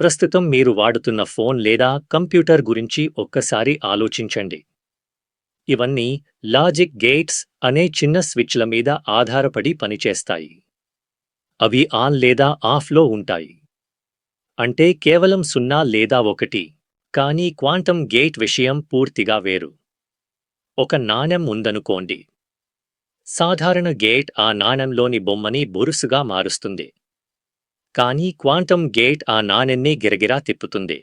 ప్రస్తుతం మీరు వాడుతున్న ఫోన్ లేదా కంప్యూటర్ గురించి ఒక్కసారి ఆలోచించండి. ఇవన్నీ లాజిక్ గేట్స్ అనే చిన్న స్విచ్ల మీద ఆధారపడి పనిచేస్తాయి. అవి ఆన్ లేదా ఆఫ్లో ఉంటాయి. అంటే కేవలం సున్నా లేదా ఒకటి కానీ క్వాంటం గేట్ విషయం పూర్తిగా వేరు. ఒక నాణెం ఉందనుకోండి. సాధారణ గేట్ ఆ నాణెంలోని బొమ్మని బొరుసుగా మారుస్తుంది. కానీ క్వాంటం గేట్ ఆ నాణెన్ని గిరగిరా తిప్పుతుంది.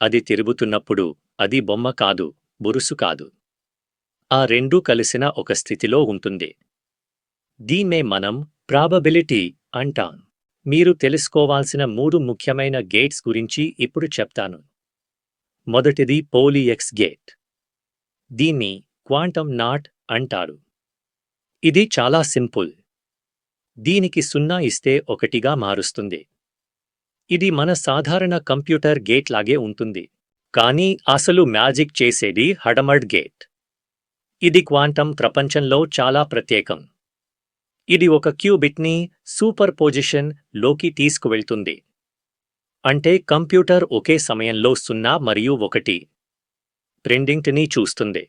అది తిరుగుతున్నప్పుడు అది బొమ్మ కాదు బురుసు కాదు. ఆ రెండూ కలిసిన ఒక స్థితిలో ఉంటుంది. దీన్నే మనం ప్రాబబిలిటీ అంటాం. మీరు తెలుసుకోవాల్సిన మూడు ముఖ్యమైన గేట్స్ గురించి ఇప్పుడు చెప్తాను. మొదటిది పోలియక్స్ గేట్. దీన్ని క్వాంటం నాట్ అంటారు. ఇది చాలా సింపుల్. దీనికి సున్నా ఇస్తే ఒకటిగా మారుస్తుంది. ఇది మన సాధారణ కంప్యూటర్ గేట్ లాగే ఉంటుంది. కానీ అసలు మ్యాజిక్ చేసేది హడమర్డ్ గేట్. ఇది క్వాంటం ప్రపంచంలో చాలా ప్రత్యేకం. ఇది ఒక క్యూబిట్ని సూపర్ పొజిషన్లోకి తీసుకువెళ్తుంది. అంటే కంప్యూటర్ ఒకే సమయంలో సున్నా మరియు ఒకటి. ప్రింటింగ్ని చూస్తుంది.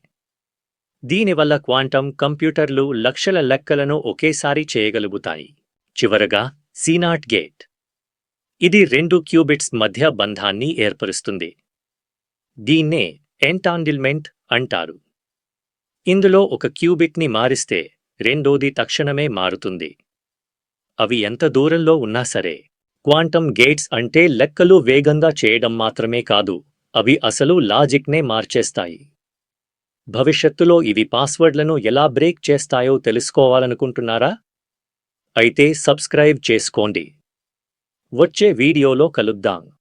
దీనివల్ల క్వాంటం కంప్యూటర్లు లక్షల లెక్కలను ఒకేసారి చేయగలుగుతాయి. చివరగా సీనాట్ గేట్. ఇది రెండు క్యూబిట్స్ మధ్య బంధాన్ని ఏర్పరుస్తుంది. దీన్నే ఎంటాండిల్మెంట్ అంటారు. ఇందులో ఒక క్యూబిట్ని మారిస్తే రెండోది తక్షణమే మారుతుంది. అవి ఎంత దూరంలో ఉన్నా సరే క్వాంటం గేట్స్ అంటే లెక్కలు వేగంగా చేయడం మాత్రమే కాదు అవి అసలు లాజిక్నే మార్చేస్తాయి. భవిష్యత్తులో ఇవి పాస్వర్డ్లను ఎలా బ్రేక్ చేస్తాయో తెలుసుకోవాలనుకుంటున్నారా? అయితే సబ్స్క్రైబ్ చేసుకోండి. వచ్చే వీడియోలో కలుద్దాం.